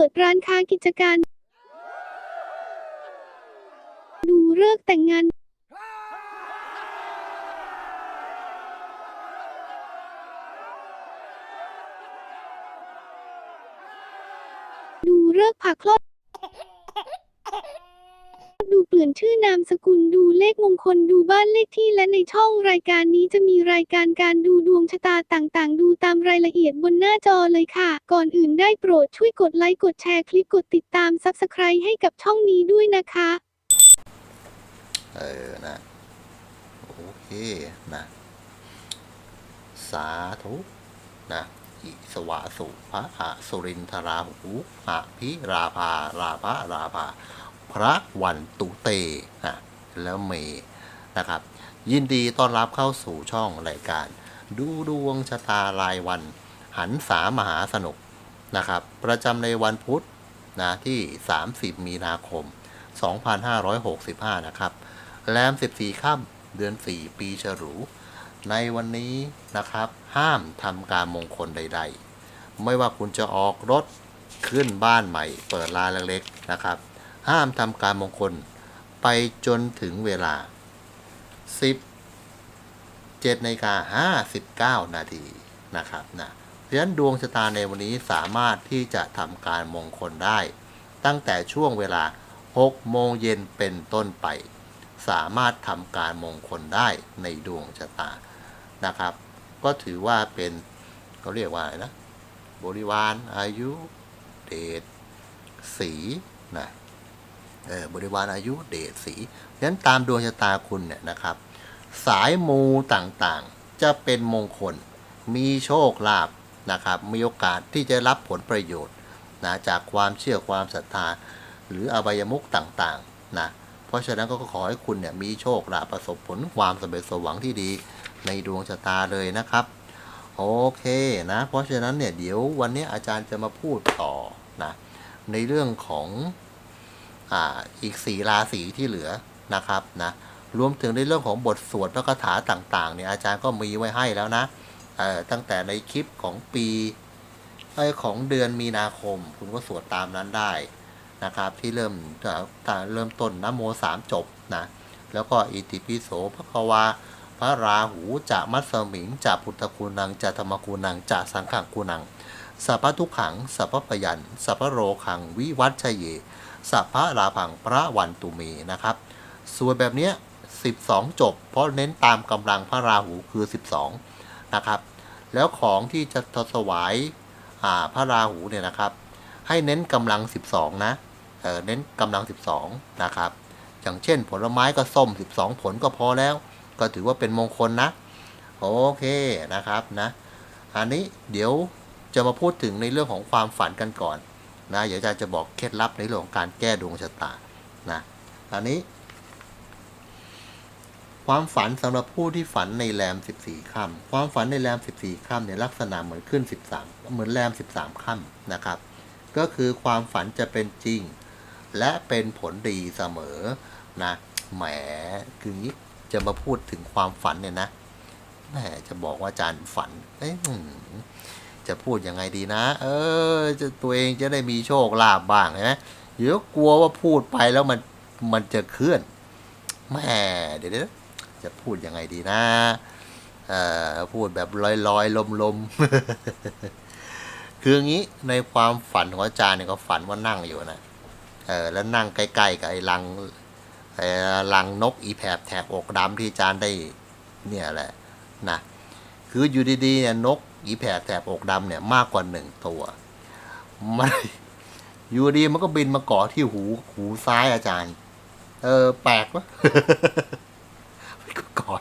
เปิดร้านค้ากิจการ ดูเลิกษ์แต่งงาน ดูเลิกษ์ผ่าคลอด ดูเปลี่ยนชื่อนาม สกุลดูเลขมงคลดูบ้านเลขที่และในช่องรายการนี้จะมีรายการการดูดวงชะตาต่างๆ ดูตามรายละเอียดบนหน้าจอเลยค่ะ ก่อนอื่นได้โปรดช่วยกดไลค์กดแชร์คลิปกดติดตาม Subscribe ให้กับช่องนี้ด้วยนะคะ เออนะโอเคนะสาธุนะอิสวาสุพระอะสุรินทราหูอะพิราภาราภาราภา พระวันตุเตนะแล้วเมนะครับ ยินดีต้อนรับเข้าสู่ช่องรายการ ดูดวงชะตารายวัน หันสามหาสนุกนะครับ ประจำในวันพุธนะที่ 30 มีนาคม 2565 นะครับ แรม 14 ค่ำเดือน 4 ปีฉลูในวันนี้นะครับ ห้ามทำการมงคลใด ๆ ไม่ว่าคุณจะออกรถขึ้นบ้านใหม่ เปิดร้านเล็กๆนะครับ ห้ามทำการมงคล ไปจนถึงเวลา17นาฬิกา59 นาทีนะครับนะเพราะฉะนั้นดวงชะตาในวันนี้สามารถที่จะทำการมงคลได้ ตั้งแต่ช่วงเวลา 6 โมงเย็นเป็นต้นไป สามารถทำการมงคลได้ในดวงชะตานะครับ ก็ถือว่าเป็นเขาเรียกว่าอะไรนะ บริวารอายุ เดชสีนะ บริวารอายุเดชสีฉะนั้นตามดวงชะตาคุณเนี่ยนะครับ สายมูต่างๆ จะเป็นมงคล มีโชคลาภนะครับ มีโอกาสที่จะรับผลประโยชน์นะจากความเชื่อความศรัทธา หรืออบายมุกต่างๆนะเพราะฉะนั้นก็ขอให้คุณเนี่ยมีโชคลาภประสบผลความสำเร็จสมหวังที่ดีในดวงชะตาเลยนะครับ โอเคนะ เพราะฉะนั้นเนี่ยเดี๋ยววันนี้อาจารย์จะมาพูดต่อนะในเรื่องของ อ,อีกสี่ราศีที่เหลือนะครับนะรวมถึงในเรื่องของบทสวดพระคาถาต่างๆเนี่ยอาจารย์ก็มีไว้ให้แล้วนะตั้งแต่ในคลิปของปีของเดือนมีนาคม คุณก็สวดตามนั้นได้นะครับที่เริ่มตเริ่มต้นนะโมสามจบนะแล้วก็อิติปิโสพระควาพระราหูจะมัสมิงจะพุทธคูนังจะธรรมคูนังจะสังขังคูนังสัพพทุขังสัพพพยันสัพพโรคังวิวัชชเย สัพพะราพังพระวันตุเมนะครับสวนแบบนี้12 จบ เพราะเน้นตามกำลังพระราหูคือ 12 นะครับ แล้วของที่จะถวายาพระราหูเนี่ยนะครับ ให้เน้นกำลัง 12 นะเเน้นกำลัง 12 นะครับ อย่างเช่น ผลไม้ก็ส้ม 12 ผลก็พอแล้ว ก็ถือว่าเป็นมงคลนะ โอเคนะครับนะ อันนี้เดี๋ยวจะมาพูดถึงในเรื่องของความฝันกันก่อน นะเดี๋ยวอาจารย์จะบอกเคล็ดลับในเรื่องของการแก้ดวงชะตานะตอนนี้ ความฝันสำหรับผู้ที่ฝันในแรม 14ค่ำความฝันในแรม 14ค่ำเนี่ยลักษณะเหมือนขึ้น 13 เหมือนแรม 13ค่ำนะครับ ก็คือความฝันจะเป็นจริง และเป็นผลดีเสมอนะแหมคืองี้จะมาพูดถึงความฝันเนี่ยนะแหมจะบอกว่าอาจารย์ฝันเอ๊ะอืม จะพูดยังไงดีนะ เออจะตัวเองจะได้มีโชคลาภบ้างใช่ไหมเดี๋ยวกลัวว่าพูดไปแล้วมันมันจะเคลื่อนแมเดี๋ยวเดี๋ยวจะพูดยังไงดีนะเอ่อพูดแบบลอยๆลมๆคืออย่างนี้ในความฝันของอาจารย์เนี่ยก็ฝันว่านั่งอยู่นะเออแล้วนั่งใกล้ๆกับไอ้รังไอ้รังนกอีแผบแถบอกดำที่อาจารย์ได้เนี่ยแหละนะคืออยู่ดีๆเนี่ยนก อีแผบแถบอกดำเนี่ยมากกว่าหนึ่งตัวมันอยู่ดีมันก็บินมาเกาะที่หูหูซ้ายอาจารย์ เออ แปลกวะไม่ก็เกาะ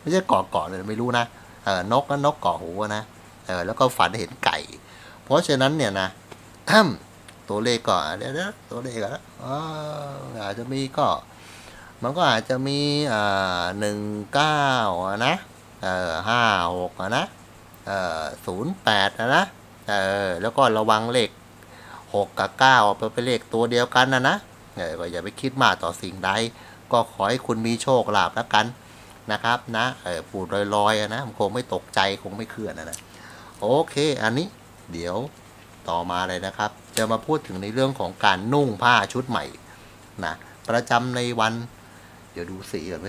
ไม่ใช่เกาะเกาะเลยไม่รู้นะเออนกนะนกเกาะหูนะเออแล้วก็ฝันเห็นไก่ เพราะฉะนั้นเนี่ยนะตัวเลขก็เดี๋ยวนะตัวเลขก็อ่าอาจจะมีก็ มันก็อาจจะมีอ่าหนึ่งเก้านะเออห้าหกนะ ศูนย์แปดอะนะเออแล้วก็ระวังเลขหกกับเก้าเป็นเลขตัวเดียวกันนะนะเออก็อย่าไปคิดมากต่อสิ่งใดก็ขอให้คุณมีโชคลาภแล้วกันนะครับนะเออพูดลอยๆอะนะคงไม่ตกใจคงไม่เคลื่อนะนะโอเค อันนี้เดี๋ยวต่อมาเลยนะครับ จะมาพูดถึงในเรื่องของการนุ่งผ้าชุดใหม่นะประจำในวัน เดี๋ยวดูสีก่อนไหม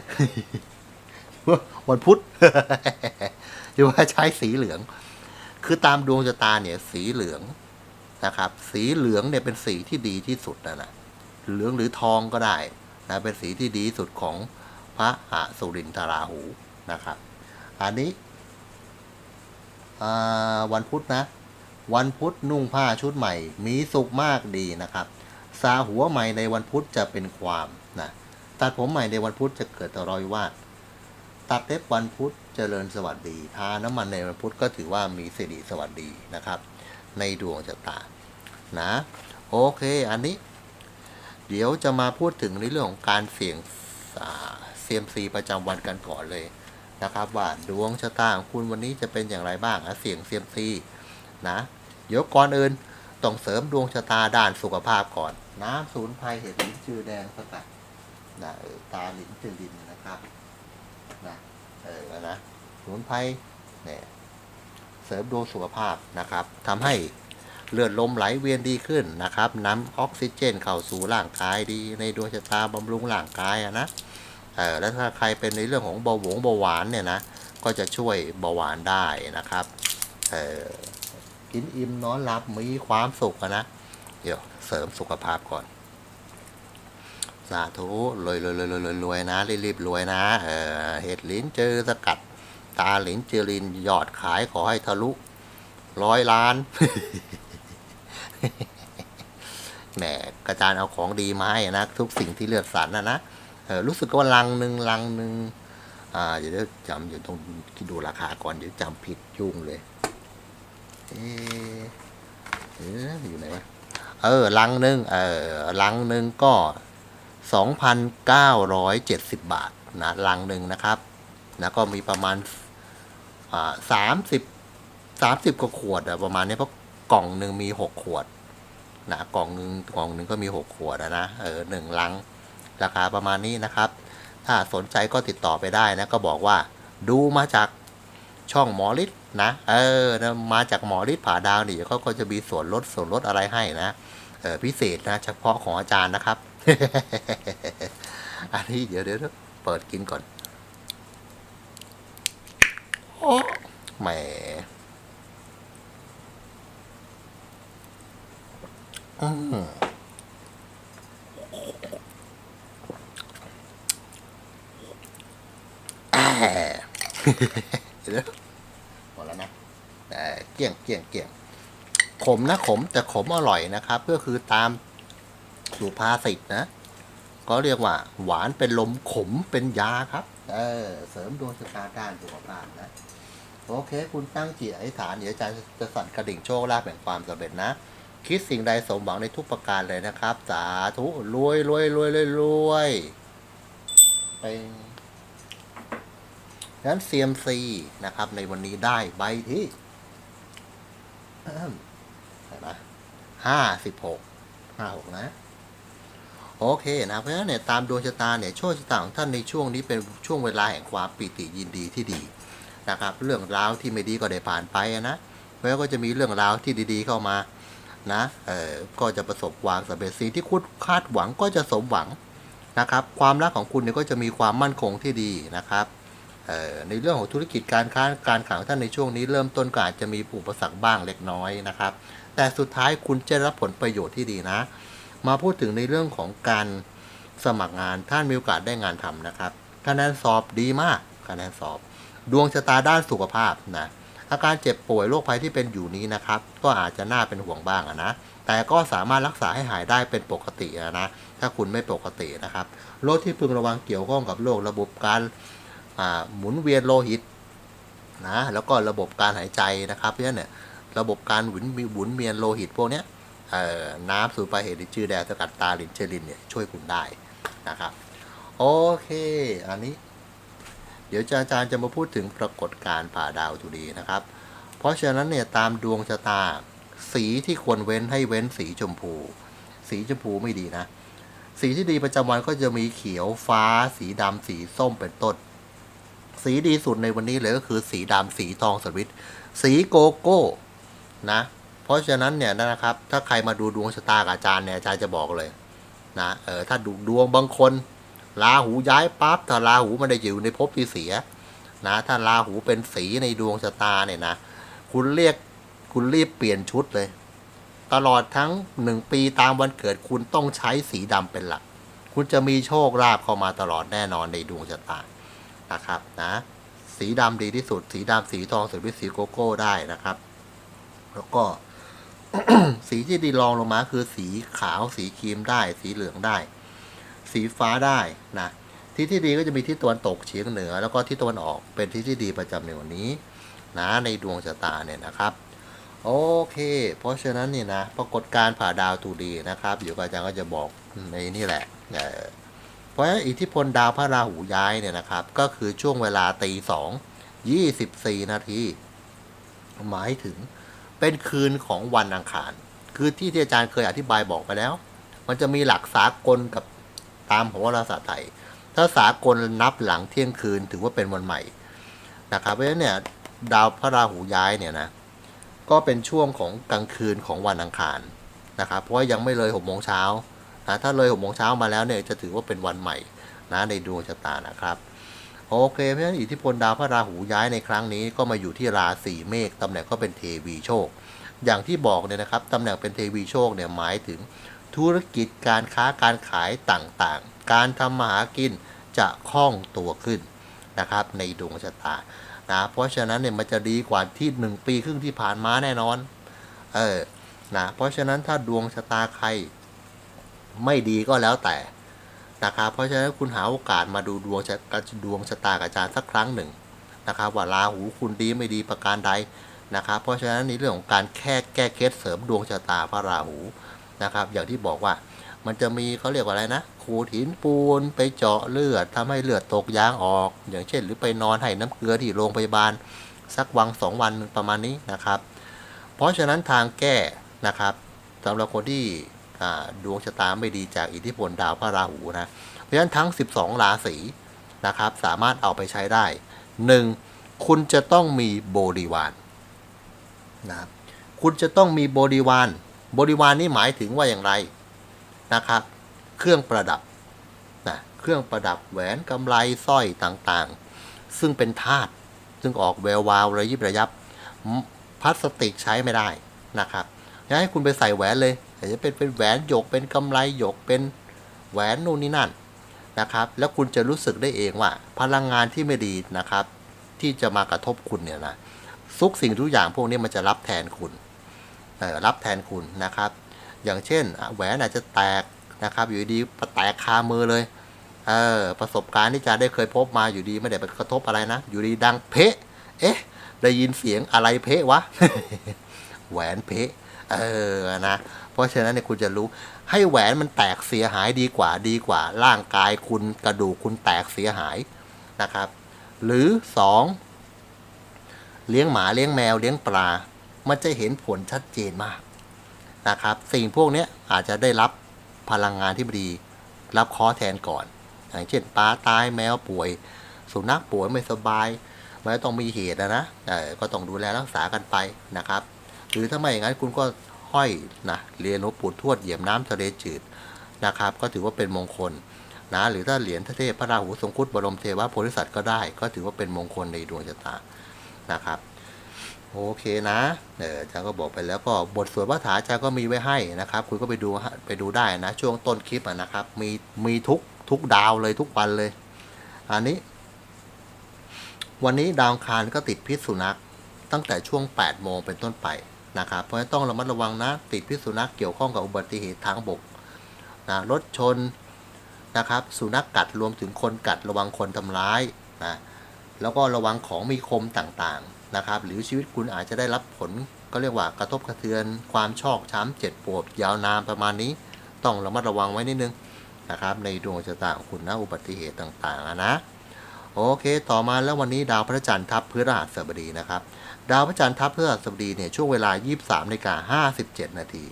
วันพุธ หรือว่าใช้สีเหลือง คือตามดวงชะตาเนี่ย สีเหลืองนะครับ สีเหลืองเนี่ยเป็นสีที่ดีที่สุดนะนะเหลืองหรือทองก็ได้นะเป็นสีที่ดีที่สุดของพระอสุรินทราหูนะครับ อันนี้วันพุธนะ วันพุธนุ่งผ้าชุดใหม่ มีสุขมากดีนะครับสาหัวใหม่ในวันพุธจะเป็นความนะตัดผมใหม่ในวันพุธจะเกิดรอยวาดตัดเล็บวันพุธ เจริญสวัสดีทาน้ำมันในวันพุธก็ถือว่ามีสิริสวัสดีนะครับ ในดวงชะตานะโอเค อันนี้ เดี๋ยวจะมาพูดถึงในเรื่องของการเสี่ยงเซียมซีประจำวันกันก่อนเลยนะครับ ว่าดวงชะตาของคุณวันนี้จะเป็นอย่างไรบ้างอะเสี่ยงเซียมซีนะเดี๋ยวก่อนอื่นต้องเสริมดวงชะตาด้านสุขภาพก่อน น้ำสูนไพรเห็ดลิ้นจือแดงสกัดนะตาหลินจือดินนะครับ เออนะสมุนไพรเนี่ยเสริมดวงสุขภาพนะครับทำให้เลือดลมไหลเวียนดีขึ้นนะครับน้ำออกซิเจนเข้าสู่ร่างกายดีในดวงชะตาบำรุงร่างกายอะนะเออแล้วถ้าใครเป็นในเรื่องของเบาหวงเบาหวานเนี่ยนะก็จะช่วยเบาหวานได้นะครับเออกินอิ่มนอนหลับมีความสุขอะนะเดี๋ยวเสริมสุขภาพก่อน สาธุรวยรวยรวยรวยรวยนะ รีบๆรวยนะ เออเห็ดลิ้นเจอสกัด ตาหลินเจอลินยอดขายขอให้ทะลุร้อยล้าน แหมกระจานเอาของดีมาให้นะ ทุกสิ่งที่เลือดสันนะนะเออรู้สึกว่าลังหนึ่งลังหนึ่งอ่าเดี๋ยวจำอยู่ตรงคิดดูราคาก่อนเดี๋ยวจำผิดยุ่งเลยเอออยู่ไหนวะเออลังหนึ่งเออลังหนึ่งก็ 2,970 บาทนะลังหนึ่งนะครับนะก็มีประมาณสามสิบสามสิบกว่าขวดอะประมาณนี้เพราะกล่องหนึ่งมีหกขวดนะกล่องหนึ่งกล่องหนึ่งก็มีหกขวดอะนะเออหนึ่งลังราคาประมาณนี้นะครับ ถ้าสนใจก็ติดต่อไปได้นะก็บอกว่าดูมาจากช่องหมอฤทธิ์นะ เออนะมาจากหมอฤทธิ์ผาดาวนี่เขาก็จะมีส่วนลดส่วนลดอะไรให้นะเออพิเศษนะเฉพาะของอาจารย์นะครับ อันนี้เดี๋ยวเดี๋ยวเปิดกินก่อนโอ้แหมอืมแอะเดี๋ยวหมดแล้วนะเอ่เกี่ยงเกี่ยงเกี่ยงขมนะขมแต่ขมอร่อยนะครับ ก็คือตาม สุภาษิตนะก็เรียกว่า หวานเป็นลมขมเป็นยาครับ เออ เสริมดวงชะตาด้านสุขภาพนะ โอเค คุณตั้งจิตอธิษฐานเดี๋ยวอาจารย์จะสั่นกระดิ่งโชคลาภแห่งความสำเร็จนะ คิดสิ่งใดสมหวังในทุกประการเลยนะครับ สาธุรวยรวยรวยรวยรวยไปงั้น CMC นะครับ ในวันนี้ได้ใบที่เอิ่มเห็นไหมห้าสิบหกห้าหกนะ โอเคนะเพราะฉะนั้นเนี่ยตามดวงชะตาเนี่ยโชคชะตาของท่านในช่วงนี้เป็นช่วงเวลาแห่งความปิติยินดีที่ดีนะครับเรื่องราวที่ไม่ดีก็ได้ผ่านไปนะเพราะฉะนั้นก็จะมีเรื่องราวที่ดีๆเข้ามานะเออก็จะประสบความสำเร็จสิ่งที่คุณคาดหวังก็จะสมหวังนะครับความรักของคุณเนี่ยก็จะมีความมั่นคงที่ดีนะครับเอ่อในเรื่องของธุรกิจการค้าการขายของท่านในช่วงนี้เริ่มต้นก็อาจจะมีอุปสรรคบ้างเล็กน้อยนะครับ แต่สุดท้ายคุณจะรับผลประโยชน์ที่ดีนะ มาพูดถึงในเรื่องของการสมัครงานท่านมีโอกาสได้งานทำนะครับคะแนนสอบดีมากคะแนนสอบ ดวงชะตาด้านสุขภาพนะอาการเจ็บป่วยโรคภัยที่เป็นอยู่นี้นะครับ ก็อาจจะน่าเป็นห่วงบ้างนะแต่ก็สามารถรักษาให้หายได้เป็นปกติอะนะถ้าคุณไม่ปกตินะครับโรคที่พึงระวังเกี่ยวข้องกับโรคระบบการหมุนเวียนโลหิตนะแล้วก็ระบบการหายใจนะครับเพราะฉะนั้นเนี่ยระบบการหมุนหมุนเวียนโลหิตพวกนี้ น้ำสูตรปลาเหตุจือแดดสกัดตาลินเชลินเนี่ยช่วยคุณได้นะครับ โอเค อันนี้ เดี๋ยวอาจารย์จะมาพูดถึงปรากฏการณ์ผ่าดาวจุดีนะครับ เพราะฉะนั้นเนี่ยตามดวงชะตาสีที่ควรเว้นให้เว้นสีชมพู สีชมพูไม่ดีนะ สีที่ดีประจำวันก็จะมีเขียวฟ้า สีดำสีส้มเป็นต้น สีดีสุดในวันนี้เลยก็คือสีดำสีทองสวิต สีโกโก้นะ ราะฉะนั้นเนี่ยนะครับ ถ้าใครมาดูดวงชะตากับอาจารย์เนี่ยอาจารย์จะบอกเลยนะเออถ้าดูดวงบางคนลาหูย้ายปั๊บถ้าลาหูมันได้อยู่ในภพที่เสียนะถ้าลาหูเป็นสีในดวงชะตาเนี่ยนะคุณเรียกคุณรีบเปลี่ยนชุดเลย ตลอดทั้งหนึ่งปีตามวันเกิดคุณต้องใช้สีดำเป็นหลัก คุณจะมีโชคลาภเข้ามาตลอดแน่นอนในดวงชะตานะครับนะสีดำดีที่สุด สีดำสีทองสีวิสีโกโก้ได้นะครับ แล้วก็ สีที่ดีรองลงมาคือสีขาวสีครีมได้ สีเหลืองได้ สีฟ้าได้นะที่ที่ดีก็จะมีที่ตะวันตกเฉียงเหนือ แล้วก็ที่ตะวันออกเป็นที่ที่ดีประจำในวันนี้นะในดวงชะตาเนี่ยนะครับโอเค เพราะฉะนั้นนี่นะปรากฏการผ่าดาวตูดีนะครับเดี๋ยวอาจารย์ก็จะบอกในนี่แหละเเพราะฉะนั้นอิทธิพลดาวพระราหูย้ายเนี่ยนะครับ ก็คือช่วงเวลาตีสองยี่สิบสี่นาทีหมายถึง เป็นคืนของวันอังคาร คือที่ที่อาจารย์เคยอธิบายบอกไปแล้ว มันจะมีหลักสากลกับตามโหราศาสตร์ไทย ถ้าสากลนับหลังเที่ยงคืนถือว่าเป็นวันใหม่นะครับเพราะฉะนั้นเนี่ยดาวพระราหูย้ายเนี่ยนะก็เป็นช่วงของกลางคืนของวันอังคารนะครับเพราะว่ายังไม่เลยหกโมงเช้านะถ้าเลยหกโมงเช้ามาแล้วเนี่ยจะถือว่าเป็นวันใหม่นะในดวงชะตานะครับ โอเคเพราะฉะนั้นอิทธิพลดาวพระราหูย้ายในครั้งนี้ก็มาอยู่ที่ราศีเมษตำแหน่งก็เป็นเทวีโชค อย่างที่บอกเนี่ยนะครับตำแหน่งเป็นเทวีโชคเนี่ยหมายถึง ธุรกิจการค้าการขายต่างๆ การทำมาหากินจะคล่องตัวขึ้นนะครับในดวงชะตานะเพราะฉะนั้นเนี่ยมันจะดีกว่าที่หนึ่งปีครึ่งที่ผ่านมาแน่นอนเออนะเพราะฉะนั้นถ้าดวงชะตาใครไม่ดีก็แล้วแต่ นะครับ เพราะฉะนั้นคุณหาโอกาสมาดูดวงชะดวงชะตากับอาจารย์สักครั้งหนึ่งนะครับ ว่าราหูคุณดีไม่ดีประการใดนะครับ เพราะฉะนั้นในเรื่องของการแค่แก้เคล็ดเสริมดวงชะตาพระราหูนะครับ อย่างที่บอกว่ามันจะมีเขาเรียกว่าอะไรนะขูดหินปูนไปเจาะเลือดทำให้เลือดตกยางออก อย่างเช่น หรือไปนอนให้น้ำเกลือที่โรงพยาบาล สักวันสองวันประมาณนี้นะครับ เพราะฉะนั้นทางแก้นะครับสำหรับคนที่ ดวงชะตาไม่ดีจากอิทธิพลดาวพระราหูนะ เพราะฉะนั้นทั้ง 12 ราศีนะครับ สามารถเอาไปใช้ได้ 1. คุณจะต้องมีบริวารนะครับคุณจะต้องมีบริวาร บริวารนี่หมายถึงว่าอย่างไรนะครับ เครื่องประดับนะเครื่องประดับแหวนกำไรสร้อยต่างๆ ซึ่งเป็นธาตุซึ่งออกแวววาวระยิบระยับพลาสติกใช้ไม่ได้นะครับอยากให้คุณไปใส่แหวนเลย อาจจะเป็นเป็นแหวนหยกเป็นกำไรหยกเป็นแหวนนู่นนี่นั่นนะครับ แล้วคุณจะรู้สึกได้เองว่า พลังงานที่ไม่ดีนะครับ ที่จะมากระทบคุณเนี่ยนะทุกสิ่งทุกอย่างพวกนี้มันจะรับแทนคุณเออรับแทนคุณนะครับ อย่างเช่นแหวนอาจจะแตกนะครับ อยู่ดีๆแตกคามือเลยเออประสบการณ์ที่จะได้เคยพบมาอยู่ดีไม่ได้ไปกระทบอะไรนะ อยู่ดีดังเพะ เอ๊ะ ได้ยินเสียงอะไรเพะวะ แหวนเพะ เออนะ เพราะฉะนั้นเนี่ยคุณจะรู้ให้แหวนมันแตกเสียหายดีกว่าดีกว่า ร่างกายคุณกระดูกคุณแตกเสียหายนะครับ หรือสองเลี้ยงหมาเลี้ยงแมวเลี้ยงปลา มันจะเห็นผลชัดเจนมากนะครับ สิ่งพวกนี้อาจจะได้รับพลังงานที่ดี รับคอแทนก่อน อย่างเช่นปลาตายแมวป่วย สุนัขป่วยไม่สบายมันต้องมีเหตุนะนะก็ต้องดูแลรักษากันไปนะครับ หรือถ้าไม่อย่างนั้นคุณก็ ห้อยนะเหรียนหลวงปู่ทวดเหยียบน้ำทะเลจืดนะครับ ก็ถือว่าเป็นมงคลนะหรือถ้าเหรียญเทพพระราหูทรงครุฑบรมเทวโพธิสัตว์ก็ได้ ก็ถือว่าเป็นมงคลในดวงชะตานะครับโอเคนะเอออาจารย์ก็บอกไปแล้วก็บทสวดคาถาอาจารย์ก็มีไว้ให้นะครับ คุณก็ไปดูฮะไปดูได้นะ ช่วงต้นคลิปนะครับ มีมีทุกทุกดาวเลยทุกวันเลย อันนี้ วันนี้ดาวคารก็ติดพิษสุนัขตั้งแต่ช่วง8โมงเป็นต้นไป นะครับ เพราะฉะนั้นต้องระมัดระวังนะ ติดพิษสุนัขเกี่ยวข้องกับอุบัติเหตุทางบกนะรถชนนะครับ สุนัขกัดรวมถึงคนกัดระวังคนทำร้ายนะแล้วก็ระวังของมีคมต่างๆนะครับ หรือชีวิตคุณอาจจะได้รับผลก็เรียกว่ากระทบกระเทือนความชอกช้ำเจ็บปวดยาวนานประมาณนี้ ต้องระมัดระวังไว้นิดนึงนะครับ ในดวงชะตาของคุณนะอุบัติเหตุต่างๆนะโอเค ต่อมาแล้ววันนี้ดาวพระจันทร์ทับพฤหัสบดีนะครับ ดาวพระจันทร์ทับพฤหัสบดีเนี่ยช่วงเวลา 23นาฬิกา57 นาที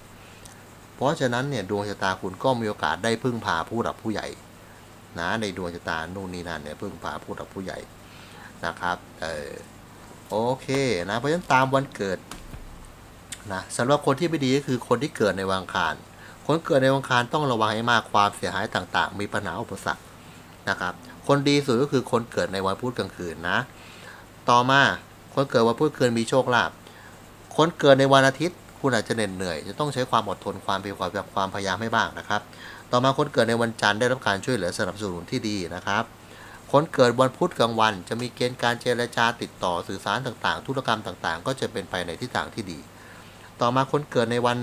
เพราะฉะนั้นเนี่ยดวงชะตาคุณก็มีโอกาสได้พึ่งพาผู้หลักผู้ใหญ่นะในดวงชะตานู่นนี่นั่นเนี่ยพึ่งพาผู้หลักผู้ใหญ่นะครับเออโอเคนะเพราะฉะนั้นตามวันเกิดนะสำหรับคนที่ไม่ดีก็คือคนที่เกิดในวังคาร คนเกิดในวังคารต้องระวังให้มากความเสียหายต่างๆ มีปัญหาอุปสรรคนะครับ คนดีสุดก็คือคนเกิดในวันพุธกลางคืนนะ ต่อมา คนเกิดวันพุธกลางคืนมีโชคลาภคนเกิดในวันอาทิตย์ คุณอาจจะเหน็ดเหนื่อย จะต้องใช้ความอดทนความเพียรความความพยายามให้บ้างนะครับ ต่อมาคนเกิดในวันจันทร์ได้รับการช่วยเหลือสนับสนุนที่ดีนะครับคนเกิดวันพุธกลางวัน จะมีเกณฑ์การเจรจาติดต่อสื่อสารต่างๆ ธุรกรรมต่างๆ ก็จะเป็นไปในทิศทางที่ดี ต่อมาคนเกิดในวัน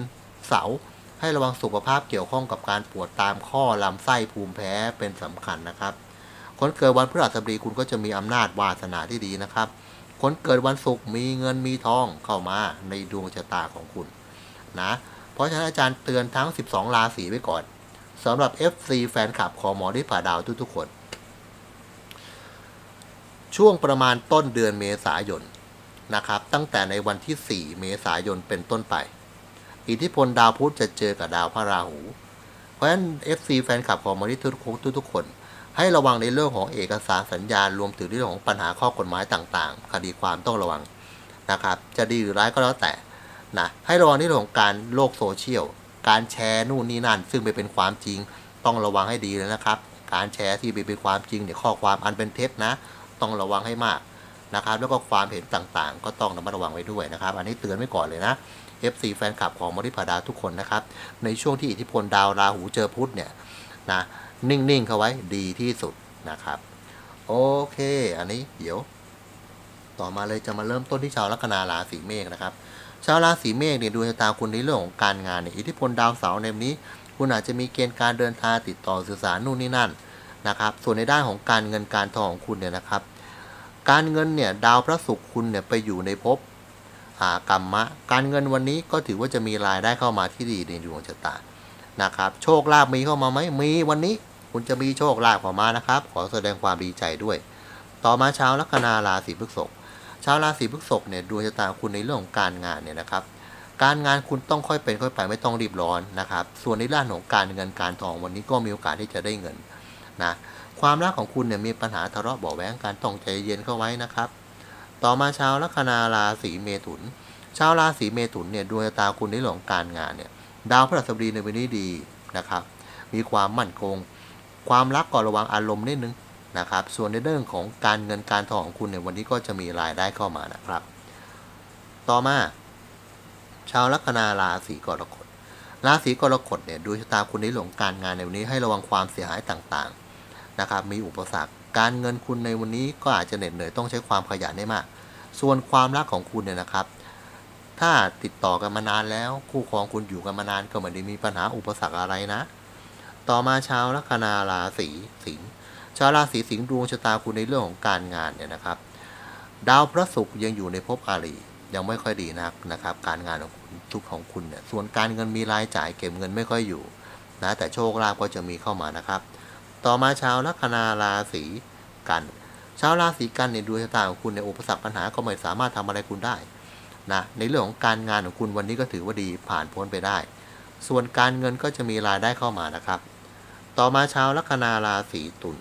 เสาร์ให้ระวังสุขภาพเกี่ยวข้องกับการปวดตามข้อลำไส้ภูมิแพ้เป็นสำคัญนะครับ คนเกิดวันพฤหัสบดีคุณก็จะมีอำนาจวาสนาที่ดีนะครับ คนเกิดวันศุกร์มีเงินมีทองเข้ามาในดวงชะตาของคุณนะ เพราะฉะนั้นอาจารย์เตือนทั้ง 12 ราศีไว้ก่อนสำหรับ FC แฟนคลับของหมอที่ผ่าดาวทุกๆคน ช่วงประมาณต้นเดือนเมษายนนะครับ ตั้งแต่ในวันที่ 4 เมษายนเป็นต้นไป อิทธิพลดาวพุธจะเจอกับดาวพระราหู เพราะฉะนั้น FC แฟนคลับของหมอที่ทุกๆคน ให้ระวังในเรื่องของเอกสารสัญญา รวมถึงเรื่องของปัญหาข้อกฎหมายต่างๆ คดีความต้องระวังนะครับ จะดีหรือร้ายก็แล้วแต่นะให้ระวังในเรื่องของการโลกโซเชียล การแชร์นู่นนี่นั่น ซึ่งไม่เป็นความจริงต้องระวังให้ดีเลยนะครับ การแชร์ที่ไม่เป็นความจริงเนี่ยข้อความอันเป็นเท็จนะ ต้องระวังให้มากนะครับ แล้วก็ความเห็นต่างๆ ก็ต้องระมัดระวังไว้ด้วยนะครับ อันนี้เตือนไว้ก่อนเลยนะ FC แฟนคลับของมริพาดาทุกคนนะครับ ในช่วงที่อิทธิพลดาวราหูเจอพุธเนี่ยนะ นิ่งๆเข้าไว้ดีที่สุดนะครับ โอเค อันนี้เดี๋ยว ต่อมาเลยจะมาเริ่มต้นที่ชาวลัคนาราศีเมษนะครับ ชาวราศีเมษเนี่ยดวงชะตาคุณในเรื่องของการงานเนี่ยอิทธิพลดาวเสาร์ในวันนี้ คุณอาจจะมีเกณฑ์การเดินทางติดต่อสื่อสารนู่นนี่นั่นนะครับ ส่วนในด้านของการเงินการทองของคุณเนี่ยนะครับ การเงินเนี่ยดาวพระศุกร์คุณเนี่ยไปอยู่ในภพกรรมะ การเงินวันนี้ก็ถือว่าจะมีรายได้เข้ามาที่ดีในดวงชะตานะครับ โชคลาภมีเข้ามาไหมมีวันนี้ คุณจะมีโชคลาภเข้ามานะครับ ขอแสดงความดีใจด้วย ต่อมาชาวลัคนาราศีพฤษภชาวราศีพฤษภเนี่ยดวงชะตาคุณในเรื่องของการงานเนี่ยนะครับ การงานคุณต้องค่อยเป็นค่อยไปไม่ต้องรีบร้อนนะครับ ส่วนในด้านของการเงินการทองวันนี้ก็มีโอกาสที่จะได้เงินนะความรักของคุณเนี่ยมีปัญหาทะเลาะเบาะแว้งการต้องใจเย็นเข้าไว้นะครับ ต่อมาชาวลัคนาราศีเมถุน ชาวราศีเมถุนเนี่ยดวงชะตาคุณในเรื่องของการงานเนี่ยดาวพฤหัสบดีในวันนี้ดีนะครับ มีความมั่นคง ความรักก็ระวังอารมณ์นิดนึงนะครับ ส่วนในเรื่องของการเงินการทองของคุณในวันนี้ก็จะมีรายได้เข้ามานะครับ ต่อมา ชาวลัคนาราศีกรกฎ ราศีกรกฎเนี่ยดวงชะตาคุณในเรื่องของการงานในวันนี้ให้ระวังความเสียหายต่างๆนะครับ มีอุปสรรค การเงินคุณในวันนี้ก็อาจจะเหน็ดเหนื่อยต้องใช้ความขยันได้มาก ส่วนความรักของคุณเนี่ยนะครับ ถ้าติดต่อกันมานานแล้ว คู่ครองคุณอยู่กันมานานก็ไม่ได้มีปัญหาอุปสรรคอะไรนะ ต่อมาชาวลัคนาราศีสิงห์ชาวราศีสิงห์ดวงชะตาคุณในเรื่องของการงานเนี่ยนะครับ ดาวพระศุกร์ยังอยู่ในภพอารียังไม่ค่อยดีนักนะครับ การงานของคุณทุกของคุณเนี่ยส่วนการเงินมีรายจ่ายเก็บเงินไม่ค่อยอยู่นะแต่โชคลาภก็จะมีเข้ามานะครับ ต่อมาชาวลัคนาราศีกัน ชาวราศีกันเนี่ยดวงชะตาของคุณในอุปสรรคปัญหาก็ไม่สามารถทำอะไรคุณได้นะในเรื่องของการงานของคุณวันนี้ก็ถือว่าดีผ่านพ้นไปได้ ส่วนการเงินก็จะมีรายได้เข้ามานะครับ ต่อมาชาวลัคนาราศีตุล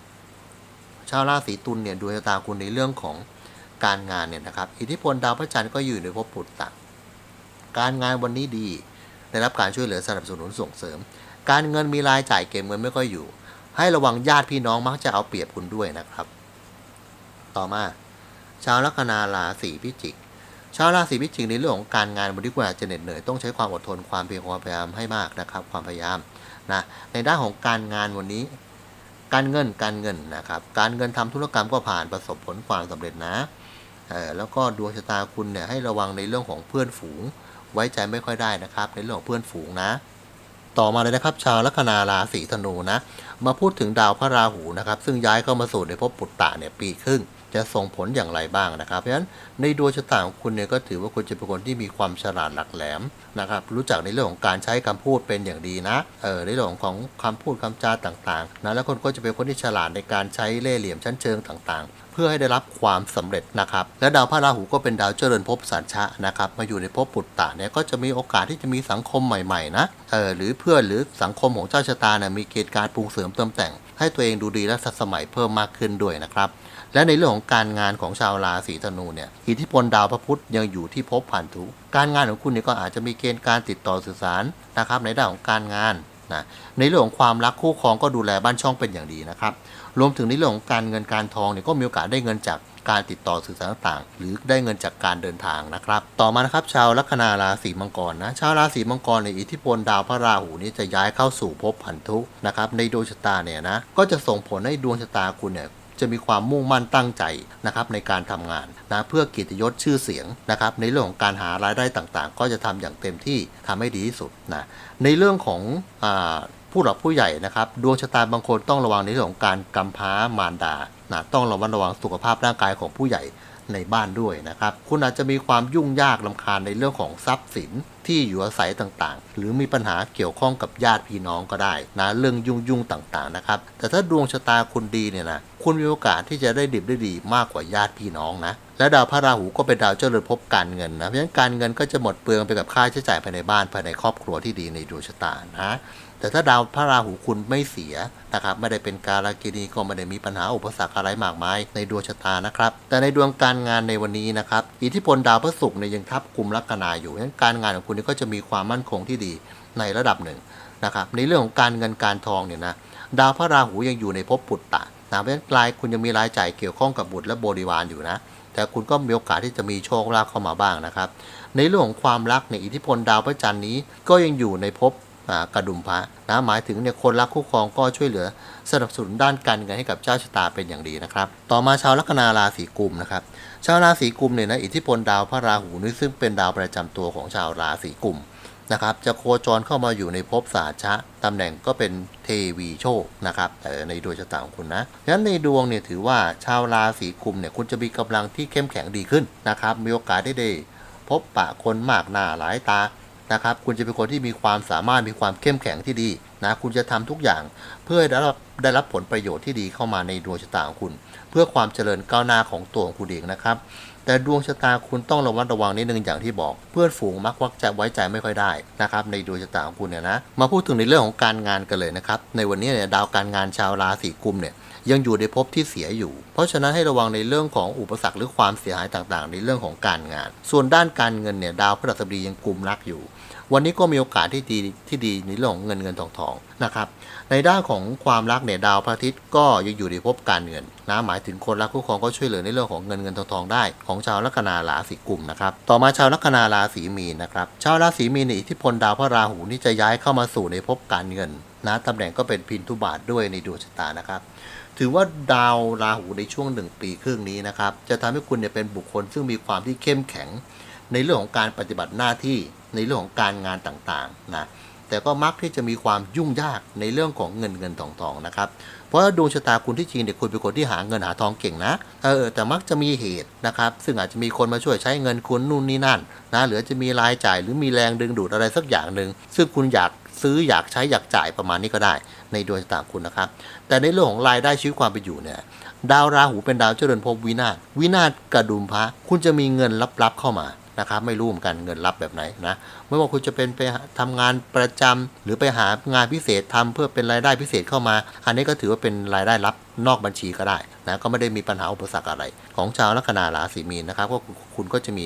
ชาวราศีตุลเนี่ยดวงชะตาคุณในเรื่องของการงานเนี่ยนะครับอิทธิพลดาวพระจันทร์ก็อยู่ในภพปุตตะการงานวันนี้ดี ได้รับการช่วยเหลือสนับสนุนส่งเสริม การเงินมีรายจ่ายเก็บเงินไม่ค่อยอยู่ ให้ระวังญาติพี่น้องมักจะเอาเปรียบคุณด้วยนะครับ ต่อมา ชาวลัคนาราศีพิจิก ชาวราศีพิจิกในเรื่องของการงานวันนี้คุณอาจจะเหน็ดเหนื่อยต้องใช้ความอดทนความเพียรความพยายามให้มากนะครับ ความพยายาม นะในด้านของการงานวันนี้ การเงินการเงินนะครับ การเงินทำธุรกรรมก็ผ่านประสบผลความสำเร็จนะเออแล้วก็ดวงชะตาคุณเนี่ยให้ระวังในเรื่องของเพื่อนฝูง ไว้ใจไม่ค่อยได้นะครับ ในเรื่องของเพื่อนฝูงนะ ต่อมาเลยนะครับ ชาวลัคนาราศีธนูนะ มาพูดถึงดาวพระราหูนะครับ ซึ่งย้ายเข้ามาสู่ในภพปุตตะเนี่ยปีครึ่ง จะส่งผลอย่างไรบ้างนะครับ เพราะฉะนั้นในดวงชะตาของคุณเนี่ยก็ถือว่าคุณจะเป็นคนที่มีความฉลาดหลักแหลมนะครับ รู้จักในเรื่องของการใช้คำพูดเป็นอย่างดีนะ เออในเรื่องของคำพูดคำจาต่างๆนะแล้วคนก็จะเป็นคนที่ฉลาดในการใช้เล่ห์เหลี่ยมชั้นเชิงต่างๆเพื่อให้ได้รับความสำเร็จนะครับ และดาวพระราหูก็เป็นดาวเจริญภพสัญชะนะครับ มาอยู่ในภพปุตตะเนี่ยก็จะมีโอกาสที่จะมีสังคมใหม่ๆนะ เออหรือเพื่อนหรือสังคมของเจ้าชะตาเนี่ยมีเกณฑ์การปรุงเสริมเติมแต่ง ให้ตัวเองดูดีและทันสมัยเพิ่มมากขึ้นด้วยนะครับ และในเรื่องของการงานของชาวราศีธนูเนี่ยอิทธิพลดาวพระพุธยังอยู่ที่ภพพันธุกการงานของคุณเนี่ยก็อาจจะมีเกณฑ์การติดต่อสื่อสารนะครับในด้านของการงานนะในเรื่องของความรักคู่ครองก็ดูแลบ้านช่องเป็นอย่างดีนะครับรวมถึงในเรื่องของการเงินการทองเนี่ยก็มีโอกาสได้เงินจากการติดต่อสื่อสารต่างๆ หรือได้เงินจากการเดินทางนะครับ ต่อมานะครับชาวลัคนาราศีมังกรนะชาวราศีมังกรในยอิทธิพลดาวพระราหูนี้จะย้ายเข้าสู่ภพพันธุนะครับในดวงชะตาเนี่ยนะก็จะส่งผลให้ดวงชะตาคุณเนี่ย จะมีความมุ่งมั่นตั้งใจนะครับในการทำงานนะเพื่อเกียรติยศชื่อเสียงนะครับในเรื่องของการหารายได้ต่างๆ ก็จะทำอย่างเต็มที่ทำให้ดีที่สุดนะในเรื่องของอผู้หลักผู้ใหญ่นะครับดวงชะตาบางคนต้องระวังในเรื่องของการกำพร้ามารดานะต้องระมัดระวังสุขภาพร่างกายของผู้ใหญ่ในบ้านด้วยนะครับ คุณอาจจะมีความยุ่งยากลำคาญในเรื่องของทรัพย์สิน ที่อยู่อาศัยต่างๆ หรือมีปัญหาเกี่ยวข้องกับญาติพี่น้องก็ได้นะเรื่องยุ่งยุ่งๆต่างๆนะครับ แต่ถ้าดวงชะตาคุณดีเนี่ยนะคุณมีโอกาสที่จะได้ดิบได้ดีมากกว่าญาติพี่น้องนะและดาวพระราหูก็เป็นดาวเจริญภพการเงินนะเพราะฉะนั้นการเงินก็จะหมดเปลืองไปกับค่าใช้จ่ายภายในบ้านภายในครอบครัวที่ดีในดวงชะตานะ แต่ถ้าดาวพระราหูคุณไม่เสียนะครับไม่ได้เป็นการากินีก็ไม่ได้มีปัญหาอุปสรรคอะไรมากมายในดวงชะตานะครับ แต่ในดวงการงานในวันนี้นะครับอิทธิพลดาวพระศุกร์เนี่ยยังทับกลุ่มลัคนาอยู่ฉะนั้นการงานของคุณก็จะมีความมั่นคงที่ดีในระดับหนึ่งนะครับในเรื่องของการเงินการทองเนี่ยนะดาวพระราหูยังอยู่ในภพปุตตะนะเพราะฉะนั้นรายคุณยังมีรายจ่ายเกี่ยวข้องกับบุตรและบริวารอยู่นะ แต่คุณก็มีโอกาสที่จะมีโชคลาภเข้ามาบ้างนะครับ ในเรื่องของความรักในอิทธิพลดาวพระจันทร์นี้ก็ยังอยู่ในภพ กระดุมพระนะหมายถึงเนี่ยคนรักคู่ครองก็ช่วยเหลือสนับสนุนด้านการเงินให้กับเจ้าชะตาเป็นอย่างดีนะครับ ต่อมาชาวลัคนาราศีกุมนะครับชาวราศีกุมเนี่ยนะอิทธิพลดาวพระราหูนี่ซึ่งเป็นดาวประจำตัวของชาวราศีกุมนะครับจะโคจรเข้ามาอยู่ในภพสาชะตำแหน่งก็เป็นเทวีโชคนะครับแต่ในดวงชะตาของคุณนะงั้นในดวงเนี่ยถือว่าชาวราศีกุมเนี่ยคุณจะมีกำลังที่เข้มแข็งดีขึ้นนะครับมีโอกาสได้ได้พบปะคนมากหน้าหลายตา นะครับ คุณจะเป็นคนที่มีความสามารถมีความเข้มแข็งที่ดีนะคุณจะทำทุกอย่างเพื่อได้รับได้รับผลประโยชน์ที่ดีเข้ามาในดวงชะตาของคุณ เพื่อความเจริญก้าวหน้าของตัวของคุณเองนะครับ แต่ดวงชะตาคุณต้องระมัดระวังนิดนึงอย่างที่บอก เพื่อนฝูงมักวักจะไว้ใจไม่ค่อยได้นะครับในดวงชะตาของคุณเนี่ยนะมาพูดถึงในเรื่องของการงานกันเลยนะครับในวันนี้เนี่ยดาวการงานชาวราศีกุมเนี่ย ยังอยู่ในภพที่เสียอยู่ เพราะฉะนั้นให้ระวังในเรื่องของอุปสรรคหรือความเสียหายต่างๆ ในเรื่องของการงาน ส่วนด้านการเงินเนี่ยดาวพฤหัสบดียังกลุ่มรักอยู่ วันนี้ก็มีโอกาสที่ดีที่ดีในเรื่องของเงินเงินทองทองนะครับในด้านของความรักเนี่ยดาวพระอาทิตย์ก็ยังอยู่ในภพการเงินนะหมายถึงคนรักคู่ครองก็ช่วยเหลือในเรื่องของเงินเงินทองทองได้ ของชาวลัคนาราศีกุมนะครับต่อมาชาวลัคนาราศีมีนนะครับชาวราศีมีนในยอิทธิพลดาวพระราหูนี่จะย้ายเข้ามาสู่ในภพการเงินนะตำแหน่งก็เป็นพินทุบาทด้วยในดวงชะตานะครับ ถือว่าดาวราหูในช่วงหนึ่งปีครึ่งนี้นะครับ จะทำให้คุณเนี่ยเป็นบุคคลซึ่งมีความที่เข้มแข็ง ในเรื่องของการปฏิบัติหน้าที่ในเรื่องของการงานต่างๆนะแต่ก็มักที่จะมีความยุ่งยากในเรื่องของเงินเงินทองทองนะครับ เพราะดวงชะตาคุณที่จริงเด็กคุณเป็นคนที่หาเงินหาทองเก่งนะเออแต่มักจะมีเหตุนะครับ ซึ่งอาจจะมีคนมาช่วยใช้เงินคุณนู่นนี่นั่นนะหรือจะมีรายจ่ายหรือมีแรงดึงดูดอะไรสักอย่างหนึ่งซึ่งคุณอยาก ซื้ออยากใช้อยากจ่ายประมาณนี้ก็ได้ ในดวงชะตาคุณนะครับ แต่ในเรื่องของรายได้ชีวิตความเป็นอยู่เนี่ยดาวราหูเป็นดาวเจริญภพวินาศวินาศกระดุมพระคุณจะมีเงินลับๆเข้ามา นะครับไม่รู้เหมือนกันเงินรับแบบไหนนะไม่ว่าคุณจะเป็นไปทำงานประจำหรือไปหางานพิเศษทำเพื่อเป็นรายได้พิเศษเข้ามา อันนี้ก็ถือว่าเป็นรายได้รับนอกบัญชีก็ได้นะก็ไม่ได้มีปัญหาอุปสรรคอะไร ของชาวลัคนาราศีมีนนะครับก็คุณก็จะมี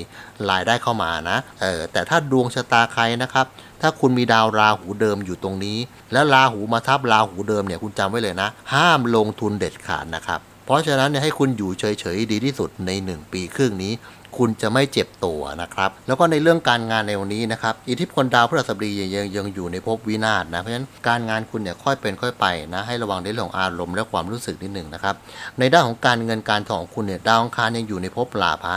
รายได้เข้ามานะเออแต่ถ้าดวงชะตาใครนะครับ ถ้าคุณมีดาวราหูเดิมอยู่ตรงนี้ แล้วราหูมาทับราหูเดิมเนี่ยคุณจำไว้เลยนะ ห้ามลงทุนเด็ดขาดนะครับ เพราะฉะนั้นเนี่ยให้คุณอยู่เฉยๆดีที่สุดใน 1 ปีครึ่งนี้ คุณจะไม่เจ็บตัวนะครับ แล้วก็ในเรื่องการงานในวันนี้นะครับ อิทธิพลดาวพฤหัสบดียังยังยังอยู่ในภพวินาศนะ เพราะฉะนั้นการงานคุณเนี่ยค่อยเป็นค่อยไปนะ ให้ระวังในเรื่องของอารมณ์และความรู้สึกนิดหนึ่งนะครับ ในด้านของการเงินการทองของคุณเนี่ยดาวอังคารยังอยู่ในภพลาภะ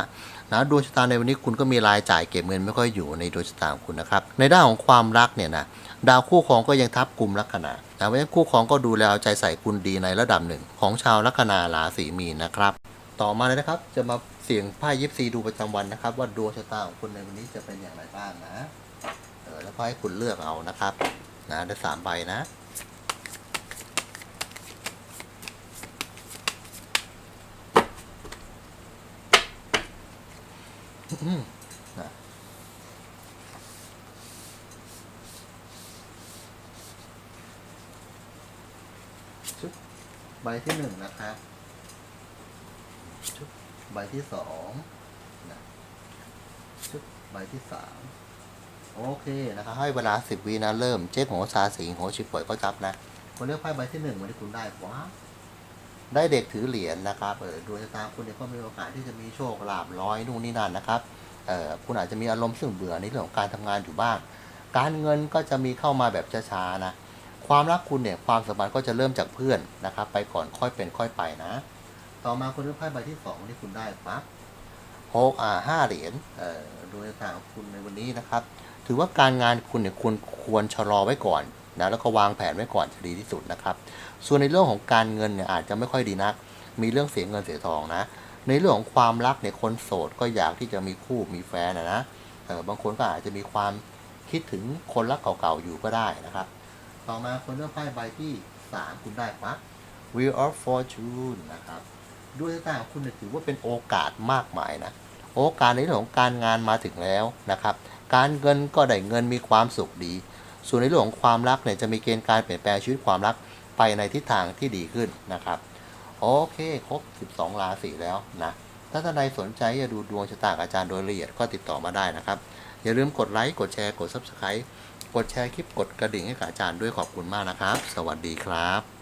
นะดวงชะตาในวันนี้คุณก็มีรายจ่ายเก็บเงินไม่ค่อยอยู่ในดวงชะตาของคุณนะครับ ในด้านของความรักเนี่ยนะดาวคู่ครองก็ยังทับกลุ่มลัคนานะเพราะฉะนั้นคู่ครองก็ดูแลเอาใจใส่คุณดีในระดับหนึ่ง ของชาวลัคนาราศีมีนนะครับ ต่อมาเลยนะครับจะมา เสียงไพ่ยิปซีดูประจำวันนะครับ ว่าดวงชะตาของคุณในวันนี้จะเป็นอย่างไรบ้างนะเออแล้วก็ให้คุณเลือกเอานะครับ นะได้สามใบนะนะชุดใบที่หนึ่งนะครับ ใบที่สองนะชุดใบที่สามโอเคนะครับให้เวลาสิบวินะ เริ่มเจ๊กหัวชาสิงหัวชิบป่วยก็จับนะคนเลือกไพ่ใบที่หนึ่งวันนี้คุณได้ว้าได้เด็กถือเหรียญนะครับเออดวงชะตาคุณเนี่ยก็มีโอกาสที่จะมีโชคลาภร้อยนู่นนี่นั่นนะครับเออคุณอาจจะมีอารมณ์ซึ่งเบื่อในเรื่องของการทำงานอยู่บ้าง การเงินก็จะมีเข้ามาแบบช้าๆนะ ความรักคุณเนี่ยความสัมพันธ์ก็จะเริ่มจากเพื่อนนะครับ ไปก่อนค่อยเป็นค่อยไปนะ ต่อมาคุณเลือกไพ่ใบที่สองที่คุณได้ปั๊บหกอ่าห้าเหรียญเอ่อโดยทางของคุณในวันนี้นะครับ ถือว่าการงานคุณเนี่ยคุณควรชะลอไว้ก่อนนะแล้วก็วางแผนไว้ก่อนจะดีที่สุดนะครับ ส่วนในเรื่องของการเงินเนี่ยอาจจะไม่ค่อยดีนัก มีเรื่องเสียเงินเสียทองนะ ในเรื่องของความรักเนี่ยคนโสดก็อยากที่จะมีคู่มีแฟนนะนะเออบางคนก็อาจจะมีความคิดถึงคนรักเก่าๆอยู่ก็ได้นะครับ ต่อมาคนเลือกไพ่ใบที่ 3 คุณได้ปั๊บ Wheel of Fortune นะครับ ด้วยชะตาคุณถือว่าเป็นโอกาสมากมายนะ โอกาสในเรื่องของการงานมาถึงแล้วนะครับ การเงินก็ได้เงินมีความสุขดี ส่วนในเรื่องของความรักเนี่ยจะมีเกณฑ์การเปลี่ยนแปลงชีวิตความรักไปในทิศทางที่ดีขึ้นนะครับ โอเค ครบ 12 ราศีแล้วนะ ถ้าท่านใดสนใจจะดูดวงชะตากับอาจารย์โดยละเอียดก็ติดต่อมาได้นะครับ อย่าลืมกดไลค์กดแชร์กด Subscribe กดแชร์คลิปกดกระดิ่งให้กับอาจารย์ด้วยขอบคุณมากนะครับ สวัสดีครับ